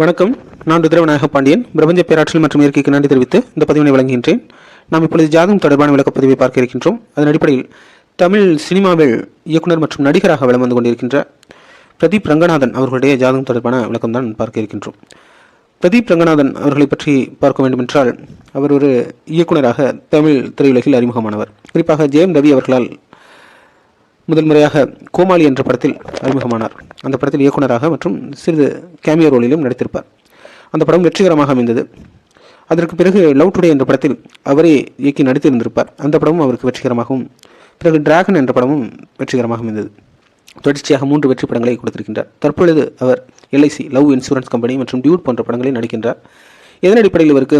வணக்கம். நான் ருத்ரவநாயக பாண்டியன் பிரபஞ்ச பேராற்றல் மற்றும் இயற்கைக்கு நன்றி தெரிவித்து இந்த பதிவினை வழங்குகின்றேன். நாம் இப்பொழுது ஜாதகம் தொடர்பான விளக்கப்பதிவை பார்க்க இருக்கின்றோம் அதன் அடிப்படையில் தமிழ் சினிமாவில் இயக்குனர் மற்றும் நடிகராக வலம் வந்து கொண்டிருக்கின்ற பிரதீப் ரங்கநாதன் அவர்களுடைய ஜாதகம் தொடர்பான விளக்கம் தான் பார்க்க இருக்கின்றோம் பிரதீப் ரங்கநாதன் அவர்களை பற்றி பார்க்க வேண்டுமென்றால் அவர் ஒரு இயக்குனராக தமிழ் திரையுலகில் அறிமுகமானவர். குறிப்பாக ஜெயம் ரவி அவர்களால் முதல் முறையாக கோமாளி என்ற படத்தில் அறிமுகமானார். அந்த படத்தில் இயக்குனராக மற்றும் சிறிது கேமியோ ரோலிலும் நடித்திருப்பார். அந்த படம் வெற்றிகரமாக அமைந்தது. அதற்கு பிறகு லவ் டுடே என்ற படத்தில் அவரே இயக்கி நடித்திருந்திருப்பார். அந்த படமும் அவருக்கு வெற்றிகரமாகவும் பிறகு டிராகன் என்ற படமும் வெற்றிகரமாக அமைந்தது. தொடர்ச்சியாக மூன்று வெற்றி படங்களை கொடுத்திருக்கின்றார். தற்பொழுது அவர் எல்ஐசி லவ் இன்சூரன்ஸ் கம்பெனி மற்றும் டியூட் போன்ற படங்களில் நடிக்கின்றார். எதன் அடிப்படையில் இவருக்கு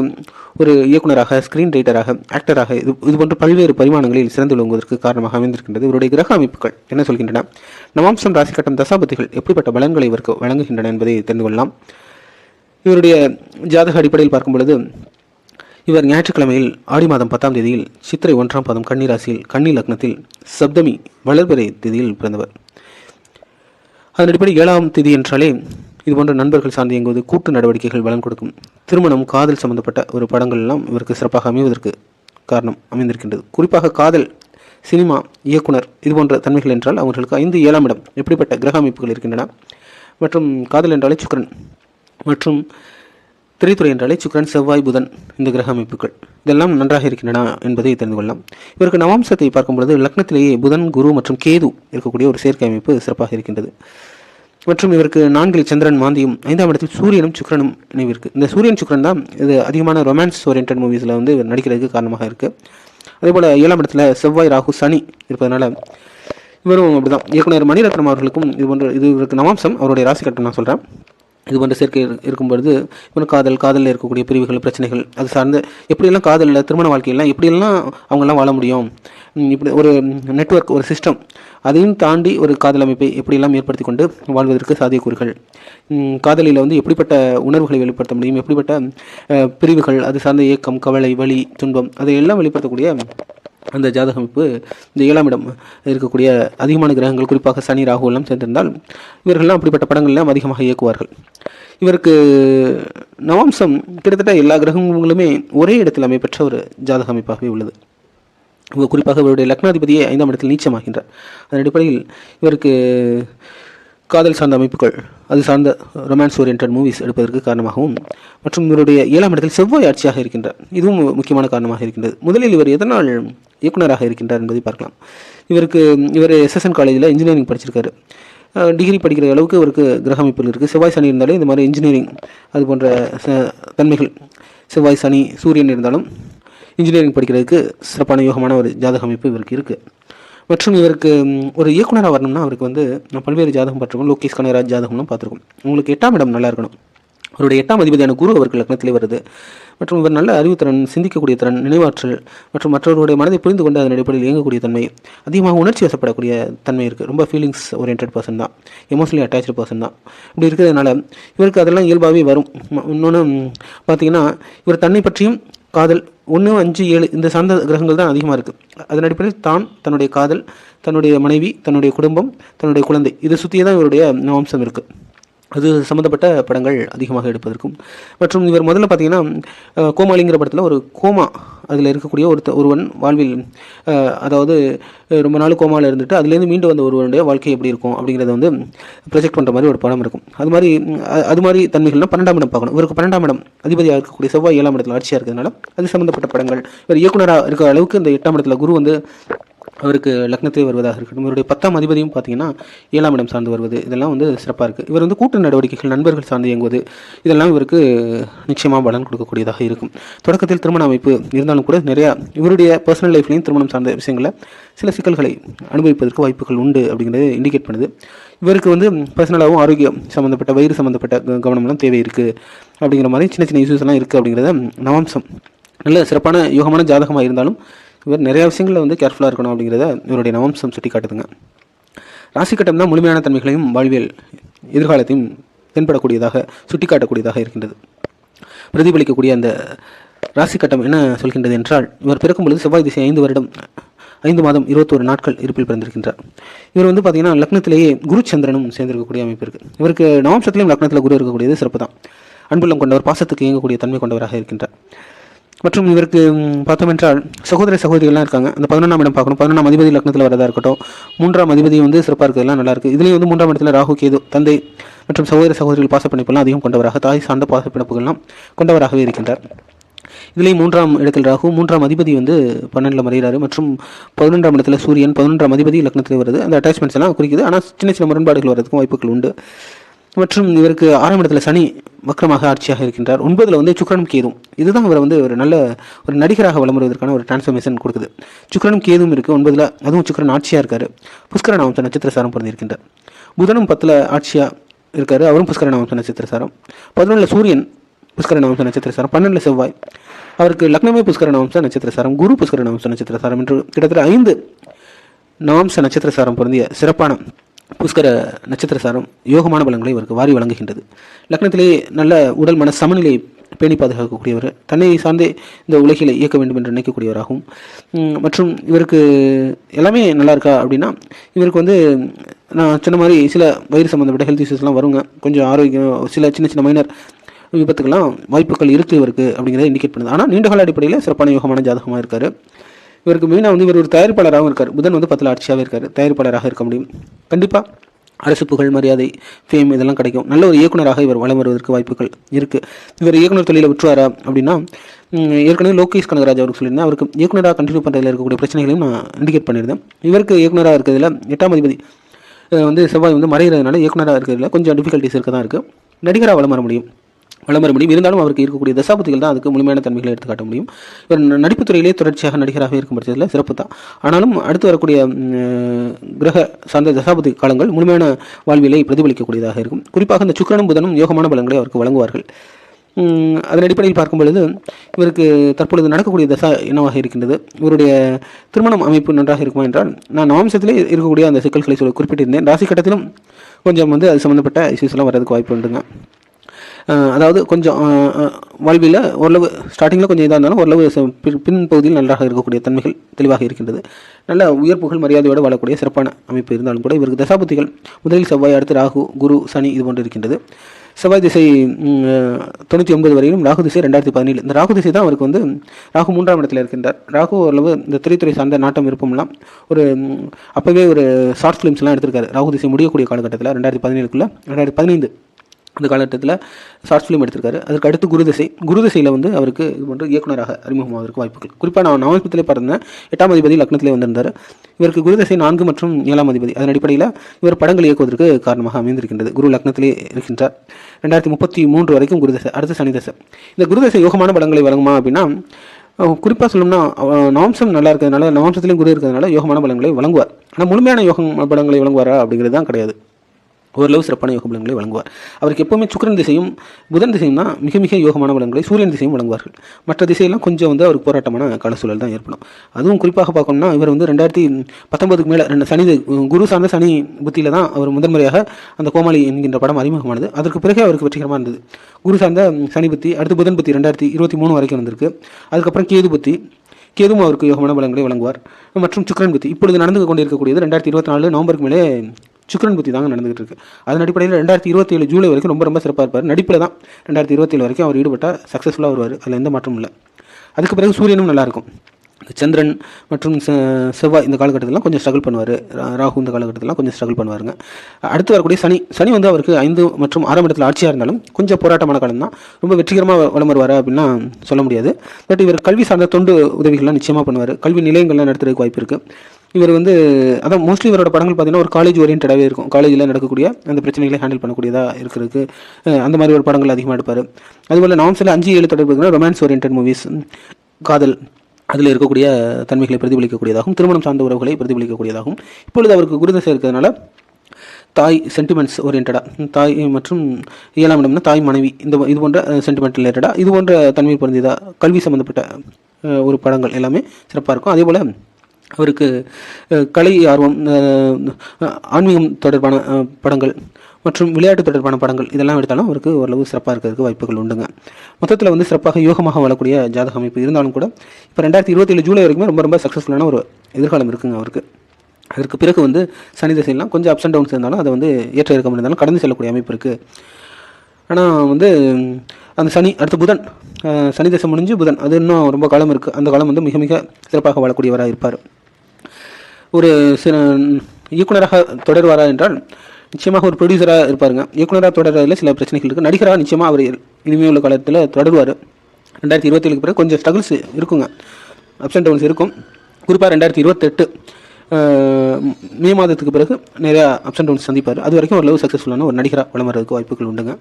ஒரு இயக்குனராக ஸ்கிரீன் ரைட்டராக ஆக்டராக இது இது போன்ற பல்வேறு பரிமாணங்களில் சிறந்து விளங்குவதற்கு காரணமாக அமைந்திருக்கின்றது இவருடைய கிரக அமைப்புகள். என்ன சொல்கின்றன? நவாம்சம் ராசி கட்டம் தசாபதிகள் எப்படிப்பட்ட பலன்களை இவருக்கு வழங்குகின்றன என்பதை தெரிந்து கொள்ளலாம். இவருடைய ஜாதக அடிப்படையில் பார்க்கும் பொழுது இவர் ஞாயிற்றுக்கிழமையில் ஆடி மாதம் பத்தாம் தேதியில் சித்திரை ஒன்றாம் பாதம் கன்னிராசியில் கன்னி லக்னத்தில் சப்தமி வளர்பிறை தேதியில் பிறந்தவர். அதன் அடிப்படை ஏழாம் தேதி என்றாலே இது போன்ற நண்பர்கள் சார்ந்து இயங்குவது கூட்டு நடவடிக்கைகள் பலன் கொடுக்கும். திருமணம் காதல் சம்பந்தப்பட்ட ஒரு படங்கள் எல்லாம் இவருக்கு சிறப்பாக அமைவதற்கு காரணம் அமைந்திருக்கின்றது. குறிப்பாக காதல் சினிமா இயக்குனர் இது போன்ற தன்மைகள் என்றால் அவர்களுக்கு ஐந்து ஏழாம் இடம் எப்படிப்பட்ட கிரக அமைப்புகள் இருக்கின்றன? மற்றும் காதல் என்றாலே சுக்கரன் மற்றும் திரைத்துறை என்றாலே சுக்கரன் செவ்வாய் புதன் இந்த கிரக அமைப்புகள். இதெல்லாம் நன்றாக இருக்கின்றன என்பதை தெரிந்து கொள்ளலாம். இவருக்கு நவாம்சத்தை பார்க்கும் பொழுது லக்னத்திலேயே புதன் குரு மற்றும் கேது இருக்கக்கூடிய ஒரு சேர்க்கை அமைப்பு சிறப்பாக இருக்கின்றது. மற்றும் இவருக்கு நான்கில் சந்திரன் மாந்தியும் ஐந்தாம் இடத்தில் சூரியனும் சுக்கிரனும் இணைவிருக்கு இந்த சூரியன் சுக்கரன் தான் இது அதிகமான ரொமான்ஸ் ஓரியன்ட் மூவிஸில் வந்து இவர் நடிக்கிறதுக்கு காரணமாக இருக்குது அதே போல் ஏழாம் இடத்துல செவ்வாய் ராகு சனி இருப்பதனால இவரும் அப்படிதான். இயக்குனர் மணிரத்னம் அவர்களுக்கும் இது போன்ற இது இவருக்கு நவாம்சம் அவருடைய ராசி கட்டம் நான் சொல்கிறேன் இது போன்ற சேர்க்கை இருக்கும் பொழுது இவன் காதல் காதலில் இருக்கக்கூடிய பிரிவுகள் பிரச்சனைகள் அது சார்ந்து எப்படியெல்லாம் காதலில் திருமண வாழ்க்கையெல்லாம் எப்படியெல்லாம் அவங்கெல்லாம் வாழ முடியும்? இப்படி ஒரு நெட்வொர்க் ஒரு சிஸ்டம் அதையும் தாண்டி ஒரு காதல் அமைப்பை எப்படியெல்லாம் ஏற்படுத்தி கொண்டு வாழ்வதற்கு சாத்தியக்கூறுகள். காதலியில் வந்து எப்படிப்பட்ட உணர்வுகளை வெளிப்படுத்த முடியும்? எப்படிப்பட்ட பிரிவுகள் அது சார்ந்த இயக்கம் கவலை வலி துன்பம் அதையெல்லாம் வெளிப்படுத்தக்கூடிய அந்த ஜாதக அமைப்பு இந்த ஏழாம் இடம் இருக்கக்கூடிய அதிகமான கிரகங்கள் குறிப்பாக சனி ராகு எல்லாம் சேர்ந்திருந்தால் இவர்கள்லாம் அப்படிப்பட்ட படங்கள்லாம் அதிகமாக இயக்குவார்கள். இவருக்கு நவாம்சம் கிட்டத்தட்ட எல்லா கிரகங்களுமே ஒரே இடத்தில் அமைப்பெற்ற ஒரு ஜாதக அமைப்பாகவே உள்ளது. இவர் குறிப்பாக இவருடைய லக்னாதிபதியை ஐந்தாம் இடத்தில் நீச்சமாகின்றார். அதன் அடிப்படையில் இவருக்கு காதல் சார்ந்த அமைப்புகள் அது சார்ந்த ரொமான்ஸ் ஓரியன்ட் மூவிஸ் எடுப்பதற்கு காரணமாகவும் மற்றும் இவருடைய ஏழாம் இடத்தில் செவ்வாய் ஆட்சியாக இருக்கின்றார். இதுவும் முக்கியமான காரணமாக இருக்கின்றது. முதலில் இவர் எதனால் இயக்குனராக இருக்கின்றார் என்பதை பார்க்கலாம். இவருக்கு இவர் எஸ்எஸ்என் காலேஜில் இன்ஜினியரிங் படிச்சிருக்காரு. டிகிரி படிக்கிற அளவுக்கு இவருக்கு கிரக அமைப்புகள் இருக்குது செவ்வாய் சனி இருந்தாலே இந்த மாதிரி இன்ஜினியரிங் அது போன்ற தன்மைகள் செவ்வாய் சனி சூரியன் இருந்தாலும் இன்ஜினியரிங் படிக்கிறதுக்கு சிறப்பான யோகமான ஒரு ஜாதக அமைப்பு இவருக்கு இருக்குது மற்றும் இவருக்கு ஒரு இயக்குனராக வரணும்னா அவருக்கு வந்து நான் பல்வேறு ஜாதகம் பார்த்துருக்கோம். லோகேஷ் கனகராஜ் ஜாதகம்லாம் பார்த்துருக்கோம். உங்களுக்கு எட்டாம் இடம் நல்லா இருக்கணும். அவருடைய எட்டாம் அதிபதியான குரு அவருக்கு லக்னத்திலே வருது. மற்றும் இவர் நல்ல அறிவுத்திறன் சிந்திக்கக்கூடிய திறன் நினைவாற்றல் மற்றும் மற்றவருடைய மனதை புரிந்து கொண்டு அதன் அடிப்படையில் இயங்கக்கூடிய தன்மை அதிகமாக உணர்ச்சி வசப்படக்கூடிய தன்மை இருக்குது ரொம்ப ஃபீலிங்ஸ் ஓரியன்ட் பர்சன் தான். எமோஷனலி அட்டாச்சு பர்சன் தான். இப்படி இருக்கிறதுனால இவருக்கு அதெல்லாம் இயல்பாகவே வரும். இன்னொன்று பார்த்தீங்கன்னா இவர் தன்னை பற்றியும் காதல் ஒன்று அஞ்சு ஏழு இந்த சார்ந்த கிரகங்கள் தான் அதிகமாக இருக்குது அதன் அடிப்படையில் தான் தன்னுடைய காதல் தன்னுடைய மனைவி தன்னுடைய குடும்பம் தன்னுடைய குழந்தை இதை சுற்றியே தான் இவருடைய நவம்சம் இருக்குது அது சம்மந்தப்பட்ட படங்கள் அதிகமாக எடுப்பதற்கும். மற்றும் இவர் முதல்ல பார்த்தீங்கன்னா கோமாளிங்கிற படத்தில் ஒரு கோமா அதில் இருக்கக்கூடிய ஒருத்த ஒருவன் வாழ்வில் அதாவது ரொம்ப நாள் கோமாவில் இருந்துட்டு அதுலேருந்து மீண்டு வந்த ஒருவனுடைய வாழ்க்கை எப்படி இருக்கும் அப்படிங்கிறத வந்து ப்ரொஜெக்ட் பண்ணுற மாதிரி ஒரு படம் இருக்கும். அது மாதிரி அது மாதிரி தன்மைகள்லாம் பன்னெண்டாம் இடம் பார்க்கணும். இவருக்கு பன்னெண்டாம் இடம் அதிபதியாக இருக்கக்கூடிய செவ்வாய் ஏழாம் இடத்துல ஆட்சியாக இருக்கிறதுனால அது சம்மந்தப்பட்ட படங்கள். இவர் இயக்குனராக இருக்கிற அளவுக்கு இந்த எட்டாம் இடத்துல குரு வந்து அவருக்கு லக்னத்தில் வருவதாக இருக்கட்டும். இவருடைய பத்தாம் அதிபதியும் பார்த்தீங்கன்னா ஏழாம் இடம் சார்ந்து வருவது. இதெல்லாம் வந்து சிறப்பாக இருக்குது இவர் வந்து கூட்டு நடவடிக்கைகள் நண்பர்கள் சார்ந்து இயங்குவது இதெல்லாம் இவருக்கு நிச்சயமாக பலன் கொடுக்கக்கூடியதாக இருக்கும். தொடக்கத்தில் திருமண அமைப்பு இருந்தாலும் கூட நிறையா இவருடைய பர்சனல் லைஃப்லையும் திருமணம் சார்ந்த விஷயங்களில் சில சிக்கல்களை அனுபவிப்பதற்கு வாய்ப்புகள் உண்டு அப்படிங்கிறது இண்டிகேட் பண்ணுது. இவருக்கு வந்து பர்சனலாகவும் ஆரோக்கியம் சம்மந்தப்பட்ட வயிறு சம்மந்தப்பட்ட கவனம்லாம் தேவை இருக்குது அப்படிங்கிற மாதிரி சின்ன சின்ன இஷ்யூஸ்லாம் இருக்குது அப்படிங்கிறத நவாம்சம். நல்ல சிறப்பான யோகமான ஜாதகமாக இருந்தாலும் இவர் நிறையா விஷயங்களில் வந்து கேர்ஃபுல்லாக இருக்கணும் அப்படிங்கிறத இவருடைய நவம்சம் சுட்டி காட்டுதுங்க ராசிக்கட்டம் தான் முழுமையான தன்மைகளையும் வாழ்வியல் எதிர்காலத்தையும் தென்படக்கூடியதாக சுட்டிக்காட்டக்கூடியதாக இருக்கின்றது. பிரதிபலிக்கக்கூடிய அந்த ராசிக்கட்டம் என்ன சொல்கின்றது என்றால் இவர் பிறக்கும் பொழுது செவ்வாய் திசை ஐந்து வருடம் ஐந்து மாதம் இருபத்தோரு நாட்கள் இருப்பில் பிறந்திருக்கின்றார். இவர் வந்து பார்த்தீங்கன்னா லக்னத்திலேயே குரு சந்திரனும் சேர்ந்திருக்கக்கூடிய அமைப்பு இருக்குது இவருக்கு நவம்சத்திலையும் லக்னத்தில் குரு இருக்கக்கூடியது சிறப்பு தான் அன்புள்ளம் கொண்டவர் பாசத்துக்கு இயங்கக்கூடிய தன்மை கொண்டவராக இருக்கின்றார். மற்றும் இவருக்கு ம், பார்த்தோம் என்றால் சகோதர சகோதரிகள்லாம் இருக்காங்க. அந்த பதினொன்றாம் இடம் பார்க்கணும். பதினொன்றாம் அதிபதி லக்னத்தில் வரதா இருக்கட்டும் மூன்றாம் அதிபதி வந்து சிறப்பாக இருக்கிறதுலாம் நல்லா இருக்குது இதுலேயும் வந்து மூன்றாம் இடத்துல ராகு கேது தந்தை மற்றும் சகோதர சகோதரிகள் பாசப்பிணைப்புலாம் அதிகம் கொண்டவராக தாய் சார்ந்த பாசப்பிணைப்புகள்லாம் கொண்டவராகவே இருக்கின்றார். இதுலேயும் மூன்றாம் இடத்தில் ராகு மூன்றாம் அதிபதி வந்து பன்னெண்டில் மறைகிறாரு. மற்றும் பதினொன்றாம் இடத்துல சூரியன் பதினொன்றாம் அதிபதி லக்னத்தில் வருது. அந்த அட்டாச்மெண்ட்ஸ் எல்லாம் குறிக்குது. ஆனால் சின்ன சின்ன முரண்பாடுகள் வரதுக்கும் வாய்ப்புகள் உண்டு. மற்றும் இவருக்கு ஆறாம் இடத்துல சனி வக்ரமாக ஆட்சியாக இருக்கின்றார். ஒன்பதில் வந்து சுக்கிரனும் கேதும் இதுதான் இவரை வந்து ஒரு நல்ல ஒரு நடிகராக வலம் ஒரு டிரான்ஸ்ஃபர்மேஷன் கொடுக்குது. சுக்கிரனும் கேதும் இருக்குது ஒன்பதில் அதுவும் சுக்ரன் ஆட்சியாக இருக்கார். புஷ்கர நாமத்த நட்சத்திர சாரம் பிறந்திருக்கின்றார் புதனும் பத்தில் ஆட்சியாக இருக்கார். அவரும் புஷ்கர நாமத்த நட்சத்திர சாரம் பதினொன்றில் சூரியன் புஷ்கர நாமச நட்சத்திர சாரம் பன்னெண்டில் செவ்வாய். அவருக்கு லக்னமே புஷ்கர நாமச நட்சத்திர சாரம் குரு புஷ்கர நாமச நட்சத்திர சாரம் என்று கிட்டத்தட்ட ஐந்து நவம்ச நட்சத்திர சாரம் பொருந்திய சிறப்பான புஷ்கர நட்சத்திர சாரம் யோகமான பலன்களை இவருக்கு வாரி வழங்குகின்றது. லக்னத்திலே நல்ல உடல் மன சமநிலை பேணி பாதுகாக்கக்கூடியவர் தன்னை சார்ந்தே இந்த உலகில் இயக்க வேண்டும் என்று நினைக்கக்கூடியவராகும் மற்றும் இவருக்கு எல்லாமே நல்லா இருக்கா அப்படின்னா இவருக்கு வந்து நான் சொன்ன மாதிரி சில வயிறு சம்மந்தப்பட்ட ஹெல்த் இஷ்யூஸ்லாம் வருங்க. கொஞ்சம் ஆரோக்கியம் சில சின்ன சின்ன மைனர் விபத்துக்கெல்லாம் வாய்ப்புகள் இருக்குது இவருக்கு அப்படிங்கிறத இண்டிகேட் பண்ணுது. ஆனால் நீண்டகால அடிப்படையில் சிறப்பான யோகமான ஜாதகமாக இருக்கார். இவருக்கு மெயினாக வந்து இவர் ஒரு தயாரிப்பாளராகவும் இருக்கார். புதன் வந்து பத்தில் ஆட்சியாகவே இருக்கார். தயாரிப்பாளராக இருக்க முடியும். கண்டிப்பாக அரசு புகழ் மரியாதை ஃபேம் இதெல்லாம் கிடைக்கும். நல்ல ஒரு இயக்குனராக இவர் வளம் வருவதற்கு வாய்ப்புகள் இருக்குது இவர் இயக்குனர் தொழிலை விட்டுருவாரா அப்படின்னா ஏற்கனவே லோகேஷ் கனகராஜ் அவருக்கு சொல்லியிருந்தேன் அவருக்கு இயக்குனராக கண்டினியூ பண்ணுறதுல இருக்கக்கூடிய பிரச்சனைகளையும் நான் இண்டிகேட் பண்ணியிருந்தேன். இவருக்கு இயக்குனராக இருக்கிறதுல எட்டாம் அதிபதி வந்து செவ்வாய் வந்து மறைகிறதுனால இயக்குனராக இருக்கிறதுல கொஞ்சம் டிஃபிகல்ட்டிஸ் இருக்க. தான் இருக்குது நடிகராக வளம் வர முடியும். வலம் முடியும் இருந்தாலும் அவருக்கு இருக்கக்கூடிய தசாபதிகள் தான் அதுக்கு முழுமையான தன்மைகளை எடுத்துக்காட்ட முடியும். இவர் நடிப்பு துறையிலே தொடர்ச்சியாக நடிகராக இருக்கும் பட்சத்தில் சிறப்பு தான். ஆனாலும் அடுத்து வரக்கூடிய கிரக சார்ந்த தசாபதி காலங்கள் முழுமையான வாழ்விலை பிரதிபலிக்கக்கூடியதாக இருக்கும். குறிப்பாக இந்த சுக்கிரனும் புதனும் யோகமான பலங்களை அவருக்கு வழங்குவார்கள். அதன் அடிப்படையில் பார்க்கும் பொழுது இவருக்கு தற்பொழுது நடக்கக்கூடிய தசா என்னவாக இருக்கின்றது? இவருடைய திருமணம் அமைப்பு நன்றாக இருக்குமா என்றால் நான் நவம்சத்திலே இருக்கக்கூடிய அந்த சிக்கல்களை சொல்ல குறிப்பிட்டிருந்தேன். ராசி கட்டத்திலும் கொஞ்சம் வந்து அது சம்மந்தப்பட்ட இஷ்யூஸ்லாம் வரதுக்கு வாய்ப்பு உண்டுங்க. அதாவது கொஞ்சம் வாழ்வியில் ஓரளவு ஸ்டார்டிங்கில் கொஞ்சம் இதாக இருந்தாலும் ஓரளவு பின்- பின்பகுதியில் நன்றாக இருக்கக்கூடிய தன்மைகள் தெளிவாக இருக்கின்றது. நல்ல உயர் புகழ் மரியாதையோடு வாழக்கூடிய சிறப்பான அமைப்பு இருந்தாலும் கூட இவருக்கு தசாபுத்திகள் முதலில் செவ்வாய் அடுத்து ராகு குரு சனி இது போன்று இருக்கின்றது. செவ்வாய் திசை தொண்ணூற்றி ஒன்பது வரையிலும் ராகு திசை ரெண்டாயிரத்தி பதினேழு. இந்த ராகு திசை தான் அவருக்கு வந்து ராகு மூன்றாம் இடத்தில் இருக்கின்றார். ராகு ஓரளவு இந்த திரைத்துறை சார்ந்த நாட்டம் விருப்பம்லாம் ஒரு அப்போவே ஒரு ஷார்ட் ஃபிலிம்ஸ்லாம் எடுத்திருக்காரு. ராகு திசை முடியக்கூடிய காலகட்டத்தில் ரெண்டாயிரத்தி பதினேழுக்குள்ளே ரெண்டாயிரத்தி பதினைந்து அந்த காலகட்டத்தில் ஷார்ட் ஃபிலிம் எடுத்திருக்காரு. அதற்கு அடுத்து குருதிசை குருதிசையில் வந்து அவருக்கு இது பண்ணுற இயக்குநராக அறிமுகமாவதற்கு வாய்ப்புகள். குறிப்பாக நான் நவமத்திலே பார்த்தேன் எட்டாம் அதிபதி லக்னத்திலே வந்திருந்தார். இவருக்கு குருதிசை நான்கு மற்றும் ஏழாம் அதிபதி. அதன் அடிப்படையில் இவர் படங்கள் இயக்குவதற்கு காரணமாக அமைந்திருக்கின்றது. குரு லக்னத்திலே இருக்கின்றார். ரெண்டாயிரத்தி முப்பத்தி மூன்று வரைக்கும் குருதசை அடுத்து சனிதசை இந்த குருதசை யோகமான படங்களை வழங்குமா அப்படின்னா குறிப்பாக சொல்லணும்னா நவம்சம் நல்லா இருக்கிறதுனால நவம்சத்திலையும் குரு இருக்கிறதுனால யோகமான படங்களை வழங்குவார். ஆனால் முழுமையான யோகம் படங்களை வழங்குவாரா அப்படிங்கிறது தான் கிடையாது. ஓரளவு சிறப்பான யோக பலன்களை வழங்குவார். அவருக்கு எப்போவுமே சுக்கரன் திசையும் புதன் திசையும் தான் மிக மிக யோகமான பலன்களை சூரியன் திசையும் வழங்குவார்கள். மற்ற திசையெல்லாம் கொஞ்சம் வந்து அவருக்கு போராட்டமான கால சூழல் தான் ஏற்படும். அதுவும் குறிப்பாக பார்க்கணும்னா இவர் வந்து ரெண்டாயிரத்தி பத்தொன்பதுக்கு மேலே ரெண்டு சனி குரு சார்ந்த சனி புத்தியில் தான் அவர் முதன்முறையாக அந்த கோமாளி என்கின்ற படம் அறிமுகமானது. அதற்கு பிறகு அவருக்கு வெற்றிகரமாக இருந்தது. குரு சார்ந்த சனி புத்தி அடுத்து புதன் புத்தி ரெண்டாயிரத்தி இருபத்தி மூணு வரைக்கும் வந்திருக்கு அதுக்கப்புறம் கேது புத்தி கேதுவும் அவருக்கு யோகமான பலன்களை வழங்குவார். மற்றும் சுக்கரன் புத்தி இப்பொழுது நடந்து கொண்டிருக்கக்கூடியது ரெண்டாயிரத்தி இருபத்தி நாலு நவம்பருக்கு மேலே சுக்ரன் புத்தி தாங்க நடந்துகிட்டு இருக்கு. அதன் அடிப்படையில் ரெண்டாயிரத்தி இருபத்தி ஏழு ஜூலை வரைக்கும் ரொம்ப ரொம்ப சிறப்பாக இருப்பார். நடிப்பில் தான் ரெண்டாயிரத்தி இருபத்தி ஏழு வரைக்கும் அவர் ஈடுபட்டால் சக்ஸஸ்ஃபுல்லாக வருவார். அதில் எந்த மாற்றமும் இல்லை. அதுக்கு பிறகு சூரியனும் நல்லாயிருக்கும் சந்திரன் மற்றும் செவ்வாய் இந்த காலகட்டத்திலாம் கொஞ்சம் ஸ்ட்ரகிள் பண்ணுவார். ராகு இந்த காலகட்டத்திலாம் கொஞ்சம் ஸ்ட்ரகிள் பண்ணுவாருங்க. அடுத்து வரக்கூடிய சனி சனி வந்து அவருக்கு ஐந்து மற்றும் ஆறாம் இடத்துல ஆட்சியாக இருந்தாலும் கொஞ்சம் போராட்டமான காலம் தான். ரொம்ப வெற்றிகரமாக வளம் வருவார் அப்படின்னா சொல்ல முடியாது. பட் இவர் கல்வி சார்ந்த தொண்டு உதவிகள்லாம் நிச்சயமாக பண்ணுவார். கல்வி நிலையங்கள்லாம் நடத்துறதுக்கு வாய்ப்பு இருக்குது இவர் வந்து அதான் மோஸ்ட்லி இவரோட படங்கள் பார்த்தீங்கன்னா ஒரு காலேஜ் ஓரியன்டாகவே இருக்கும். காலேஜில் நடக்கக்கூடிய அந்த பிரச்சனைகளை ஹேண்டில் பண்ணக்கூடியதாக இருக்கிறதுக்கு அந்த மாதிரி ஒரு படங்கள் அதிகமாக எடுப்பார். அதுபோல் நவம்சில் அஞ்சு ஏழு தொடர்புகள் ரொமான்ஸ் ஓரியன்ட் மூவிஸ் காதல் அதில் இருக்கக்கூடிய தன்மைகளை பிரதிபலிக்கக்கூடியதாகவும் திருமணம் சார்ந்த உறவுகளை பிரதிபலிக்கக்கூடியதாகவும் இப்பொழுது அவருக்கு குருதசை இருக்கிறதுனால தாய் சென்டிமெண்ட்ஸ் ஓரியன்டாக தாய் மற்றும் ஏழாம் இடம்னா தாய் மனைவி இந்த இது போன்ற சென்டிமெண்ட் ரிலேட்டடாக இது போன்ற தன்மை பொருந்தியதாக கல்வி சம்மந்தப்பட்ட ஒரு படங்கள் எல்லாமே சிறப்பாக இருக்கும். அதே போல் அவருக்கு கலை ஆர்வம் ஆன்மீகம் தொடர்பான படங்கள் மற்றும் விளையாட்டு தொடர்பான படங்கள் இதெல்லாம் எடுத்தாலும் அவருக்கு ஓரளவு சிறப்பாக இருக்கிறதுக்கு வாய்ப்புகள் உண்டுங்க. மொத்தத்தில் வந்து சிறப்பாக யோகமாக வாழக்கூடிய ஜாதக அமைப்பு இருந்தாலும் கூட இப்போ ரெண்டாயிரத்தி இருபத்தேழு ஜூலை வரைக்குமே ரொம்ப ரொம்ப சக்ஸஸ்ஃபுல்லான ஒரு எதிர்காலம் இருக்குங்க அவருக்கு. அதற்கு பிறகு வந்து சனி திசையெல்லாம் கொஞ்சம் அப்ஸ் அண்ட் டவுன்ஸ் இருந்தாலும் அதை வந்து ஏற்ற இறக்கம் இருந்தாலும் கடந்து செல்லக்கூடிய அமைப்பு இருக்குது ஆனால் வந்து அந்த சனி அடுத்து புதன் சனி தசை முடிஞ்சு புதன் அது இன்னும் ரொம்ப காலம் இருக்குது அந்த காலம் வந்து மிக மிக சிறப்பாக வாழக்கூடியவராக இருப்பார். ஒரு சில இயக்குனராக தொடர்வாரா என்றால் நிச்சயமாக ஒரு ப்ரொடியூசராக இருப்பாருங்க. இயக்குனராக தொடர்றதுல சில பிரச்சனைகள் இருக்குது நடிகராக நிச்சயமாக அவர் இனிமே உள்ள காலத்தில் தொடருவார். ரெண்டாயிரத்தி இருபத்தேழுக்கு பிறகு கொஞ்சம் ஸ்ட்ரகிள்ஸ் இருக்குங்க. அப்ஸ் அண்ட் டவுன்ஸ் இருக்கும். குறிப்பாக ரெண்டாயிரத்தி இருபத்தெட்டு மே மாதத்துக்கு பிறகு நிறையா அப்ஸ் அண்ட் டவுன்ஸ் சந்திப்பார். அது வரைக்கும் ஓரளவு சக்ஸஸ்ஃபுல்லான ஒரு நடிகராக வளம் வர்றதுக்கு வாய்ப்புகள் உண்டுங்க.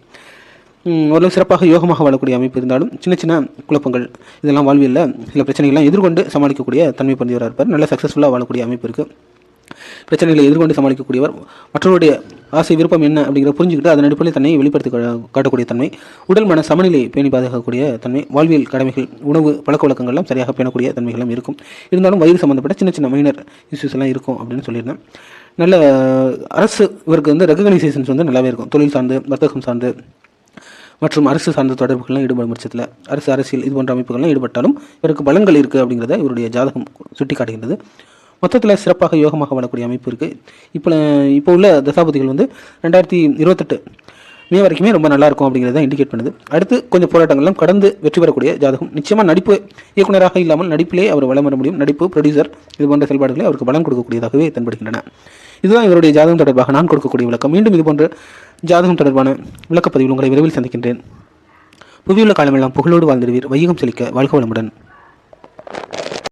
ஓரளவு சிறப்பாக யோகமாக வாழக்கூடிய அமைப்பு இருந்தாலும் சின்ன சின்ன குழப்பங்கள் இதெல்லாம் வாழ்வியலில் சில பிரச்சனைகள்லாம் எதிர்கொண்டு சமாளிக்கக்கூடிய தன்மை பண்ணியவராக இருப்பார். நல்ல சக்ஸஸ்ஃபுல்லாக வாழக்கூடிய அமைப்பு இருக்குது பிரச்சனைகளை எதிர்கொண்டு சமாளிக்கக்கூடியவர் மற்றவருடைய ஆசை விருப்பம் என்ன அப்படிங்கிற புரிஞ்சுக்கிட்டு அதன் அடிப்படையில் தன்னை வெளிப்படுத்தி காட்டக்கூடிய தன்மை உடல் மன சமநிலை பேணி பாதுகாக்கக்கூடிய தன்மை வாழ்வியல் கடமைகள் உணவு பழக்க வழக்கங்கள்லாம் சரியாக பேணக்கூடிய தன்மைகளும் இருக்கும். இருந்தாலும் வயிறு சம்மந்தப்பட்ட சின்ன சின்ன மைனர் இஷ்யூஸ் எல்லாம் இருக்கும் அப்படின்னு சொல்லியிருந்தேன். நல்ல அரசு இவருக்கு வந்து ரெகனைசேஷன்ஸ் வந்து நல்லாவே இருக்கும். தொழில் சார்ந்து வர்த்தகம் சார்ந்து மற்றும் அரசு சார்ந்த தொடர்புகள்லாம் ஈடுபடும் பட்சத்தில் அரசு அரசியல் இது போன்ற அமைப்புகள்லாம் ஈடுபட்டாலும் இவருக்கு பலங்கள் இருக்குது அப்படிங்கிறத இவருடைய ஜாதகம் சுட்டி மொத்தத்தில் சிறப்பாக யோகமாக வாழக்கூடிய அமைப்பு இருக்குது இப்போ இப்போ உள்ள தசாபதிகள் வந்து ரெண்டாயிரத்தி இருபத்தெட்டு மே வரைக்குமே ரொம்ப நல்லாயிருக்கும் அப்படிங்கிறத இண்டிகேட் பண்ணுது. அடுத்து கொஞ்சம் போராட்டங்கள்லாம் கடந்து வெற்றி பெறக்கூடிய ஜாதகம். நிச்சயமாக நடிப்பு இயக்குனராக இல்லாமல் நடிப்பிலே அவர் வளம் வர முடியும். நடிப்பு ப்ரொடியூசர் இது போன்ற செயல்பாடுகளை அவருக்கு பலம் கொடுக்கக்கூடியதாகவே தென்படுகின்றன. இதுதான் இவருடைய ஜாதகம் தொடர்பாக நான் கொடுக்கக்கூடிய விளக்கம். மீண்டும் இது போன்ற ஜாதகம் தொடர்பான விளக்கப்பதிவில் உங்களை விரைவில் சந்திக்கின்றேன். புவியுள்ள காலமெல்லாம் புகழோடு வாழ்ந்திடுவீர். வையகம் செழிக்க வாழ்க வளமுடன்.